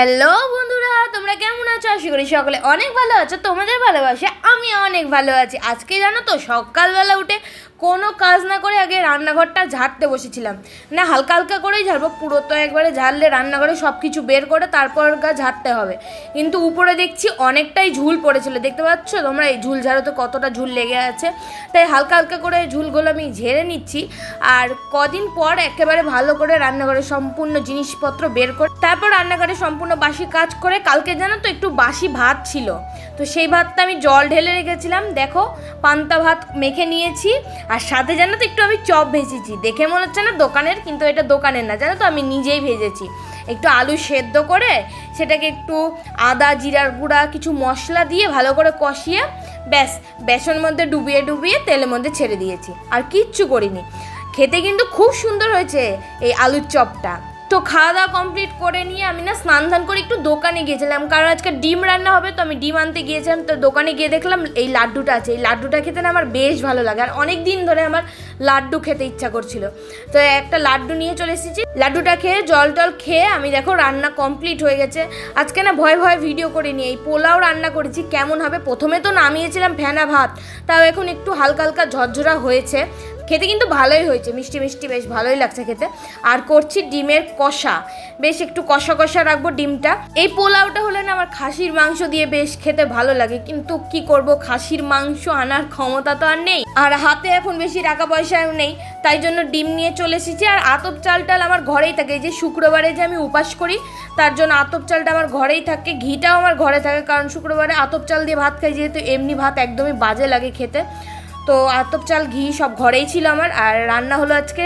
Hello বন্ধুরা, তোমরা কেমন আছো? আশা করি সকলে অনেক ভালো আছো। তোমাদের ভালোবাসে আমি অনেক ভালো আছি। আজকে জানো তো সকালবেলা উঠে কোনো কাজ না করে আগে রান্নাঘরটা ঝাড়তে বসেছিলাম। না, হালকা হালকা করেই ঝাড়বো, পুরো তো একবারে ঝাড়লে রান্নাঘরে সব কিছু বের করে তারপর গা ঝাড়তে হবে। কিন্তু উপরে দেখছি অনেকটাই ঝুল পড়েছিল, দেখতে পাচ্ছ? তোমরা এই ঝুল ঝাড়াতে কতটা ঝুল লেগে আছে। তাই হালকা হালকা করে ঝুলগুলো আমি ঝেড়ে নিচ্ছি আর কদিন পর একেবারে ভালো করে রান্নাঘরে সম্পূর্ণ জিনিসপত্র বের করে তারপর রান্নাঘরে সম্পূর্ণ বাসি কাজ করে, কালকে জানো তো একটু বাসি ভাত ছিল। তো সেই ভাতটা আমি জল ঢেলে রেখেছিলাম। দেখো, পান্তা ভাত মেখে নিয়েছি আর সাথে জানো তো একটু আমি চপ ভেজেছি। দেখে মনে হচ্ছে না দোকানের, কিন্তু এটা দোকানের না। জানো তো আমি নিজেই ভেজেছি। একটু আলু সেদ্ধ করে সেটাকে একটু আদা, জিরার গুঁড়া, কিছু মশলা দিয়ে ভালো করে কষিয়ে ব্যাস, বেসন মধ্যে ডুবিয়ে ডুবিয়ে তেলের মধ্যে ছেড়ে দিয়েছি। আর কিচ্ছু করিনি। খেতে কিন্তু খুব সুন্দর হয়েছে এই আলুর চপটা। তো খাওয়া দাওয়া কমপ্লিট করে নিয়ে আমি না স্নান ধান করে একটু দোকানে গিয়েছিলাম। কারণ আজকে ডিম রান্না হবে, তো আমি ডিম আনতে গিয়েছিলাম। তো দোকানে গিয়ে দেখলাম এই লাড্ডুটা আছে। এই লাড্ডুটা খেতে না আমার বেশ ভালো লাগে। আর অনেক দিন ধরে আমার লাড্ডু খেতে ইচ্ছা করছিল। তো একটা লাড্ডু নিয়ে চলে এসেছি। লাড্ডুটা খেয়ে, জল টল খেয়ে আমি দেখো রান্না কমপ্লিট হয়ে গেছে। আজকে না ভয় ভয় ভিডিও করে নিয়ে এই পোলাও রান্না করেছি, কেমন হবে? প্রথমে তো নামিয়েছিলাম ফেনা ভাত। তাও এখন একটু হালকা হালকা ঝরঝরা হয়েছে। খেতে কিন্তু ভালোই হয়েছে, মিষ্টি মিষ্টি বেশ ভালোই লাগছে খেতে। আর করছি ডিমের কষা, বেশ একটু কষা কষা রাখব ডিমটা। এই পোলাওটা হলে না আমার খাসির মাংস দিয়ে বেশ খেতে ভালো লাগে, কিন্তু কি করব, খাসির মাংস আনার ক্ষমতা তো আর নেই। আর হাতে এখন বেশি টাকা পয়সাও নেই, তাই জন্য ডিম নিয়ে চলে এসেছি। আর আতপ চাল টাল আমার ঘরেই থাকে, এই যে শুক্রবারে যে আমি উপাস করি, তার জন্য আতপ চালটা আমার ঘরেই থাকে, ঘিটাও আমার ঘরে থাকে, কারণ শুক্রবারে আতপ চাল দিয়ে ভাত খাই, যেহেতু এমনি ভাত একদমই বাজে লাগে খেতে। তো আতপ চাল, ঘি সব ঘরেই ছিল আমার। আর রান্না হলো আজকে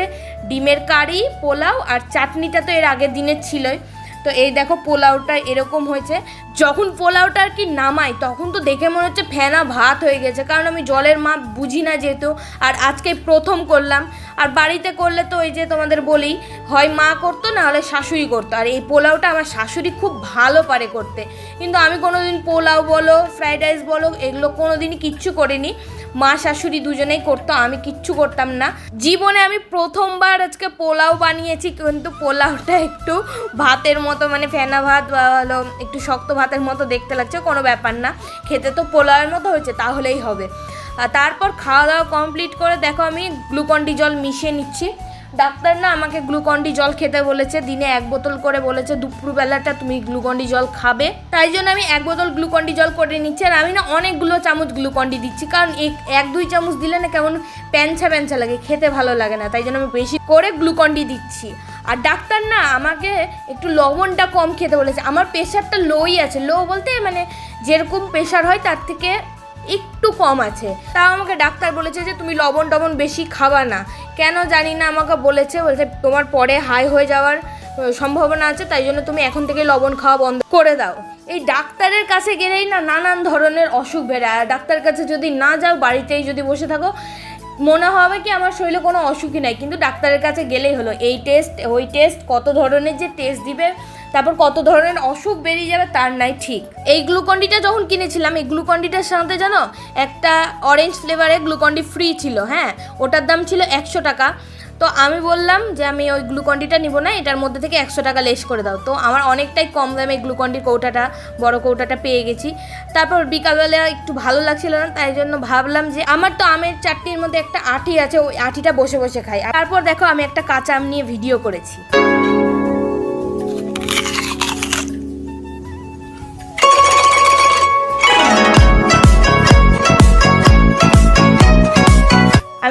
ডিমের কারি, পোলাও আর চাটনিটা তো এর আগের দিনের ছিলই। তো এই দেখো পোলাওটা এরকম হয়েছে। যখন পোলাওটা আর কি নামাই, তখন তো দেখে মনে হচ্ছে ফেনা ভাত হয়ে গেছে। কারণ আমি জলের মাপ বুঝি না যেহেতু, আর আজকে প্রথম করলাম। আর বাড়িতে করলে তো ওই যে তোমাদের বলি, হয় মা করতো, না হলে শাশুড়ি করতো। আর এই পোলাওটা আমার শাশুড়ি খুব ভালো পারে করতে। কিন্তু আমি কোনোদিন পোলাও বলো, ফ্রাইড রাইস বলো, এগুলো কোনোদিনই কিচ্ছু করিনি। মা শাশুড়ি দুজনেই করতো, আমি কিচ্ছু করতাম না। জীবনে আমি প্রথমবার আজকে পোলাও বানিয়েছি, কিন্তু পোলাওটা একটু ভাতের মতো মানে ফেনা ভাত বা হলো একটু শক্ত ভাতের মতো দেখতে লাগছে, কোনো ব্যাপার না। খেতে তো পোলাওয়ের মতো হয়েছে, তাহলেই হবে। তারপর খাওয়া দাওয়া কমপ্লিট করে দেখো আমি গ্লুকন্ডি জল মিশিয়ে নিচ্ছি। ডাক্তার না আমাকে গ্লুকন্ডি জল খেতে বলেছে, দিনে এক বোতল করে বলেছে, দুপুরবেলাটা তুমি গ্লুকন্ডি জল খাবে। তাই জন্য আমি এক বোতল গ্লুকন্ডি জল করে নিচ্ছি, আর আমি না অনেকগুলো চামচ গ্লুকন্ডি দিচ্ছি, কারণ এক এক, দুই চামচ দিলে না কেমন প্যাঞ্চা প্যাঞ্চা লাগে, খেতে ভালো লাগে না, তাই জন্য আমি বেশি করে গ্লুকন্ডি দিচ্ছি। আর ডাক্তার না আমাকে একটু লবণটা কম খেতে বলেছে, আমার প্রেশারটা লোই আছে লো বলতে মানে যেরকম প্রেশার হয় তার থেকে একটু কম আছে। তাও আমাকে ডাক্তার বলেছে যে তুমি লবণ টবণ বেশি খাবা না। কেন জানি না, আমাকে বলেছে, বলছে তোমার পরে হাই হয়ে যাওয়ার সম্ভাবনা আছে, তাই জন্য তুমি এখন থেকে লবণ খাওয়া বন্ধ করে দাও। এই ডাক্তারের কাছে গেলেই না নানান ধরনের অসুখ বেড়ে আর ডাক্তার কাছে যদি না যাও, বাড়িতেই যদি বসে থাকো, মনে হবে কি আমার শরীরে কোনো অসুখই নাই। কিন্তু ডাক্তারের কাছে গেলেই হলো, এই টেস্ট ওই টেস্ট কত ধরনের যে টেস্ট দিবে তারপর কত ধরনের অসুখ বেরিয়ে যাবে তার নাই ঠিক। এই গ্লুকন্ডিটা যখন কিনেছিলাম, এই গ্লুকন্ডিটার সাথে জানো, একটা অরেঞ্জ ফ্লেভারের গ্লুকন্ডি ফ্রি ছিল হ্যাঁ? ওটার দাম ছিল একশো টাকা। তো আমি বললাম যে আমি ওই গ্লুকন্ডিটা নিব না, এটার মধ্যে থেকে একশো টাকা লেস করে দাও। তো আমার অনেকটাই কম দামে গ্লুকন্ডির কৌটাটা, বড় কৌটাটা পেয়ে গেছি। তারপর বিকালবেলা একটু ভালো লাগছিল না, তাই জন্য ভাবলাম যে আমার তো আমের চাটনির মধ্যে একটা আটি আছে, ওই আটিটা বসে বসে খাই। তারপর দেখো আমি একটা কাঁচা আম নিয়ে ভিডিও করেছি।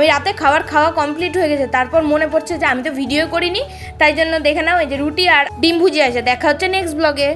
আমি রাতে খাবার খাওয়া কমপ্লিট হয়ে গেছে। তারপর মনে পড়ছে যে আমি তো ভিডিও করিনি, তাই জন্য দেখে নাও এই যে রুটি আর ডিম ভুজি আছে। দেখা হচ্ছে নেক্সট ব্লগে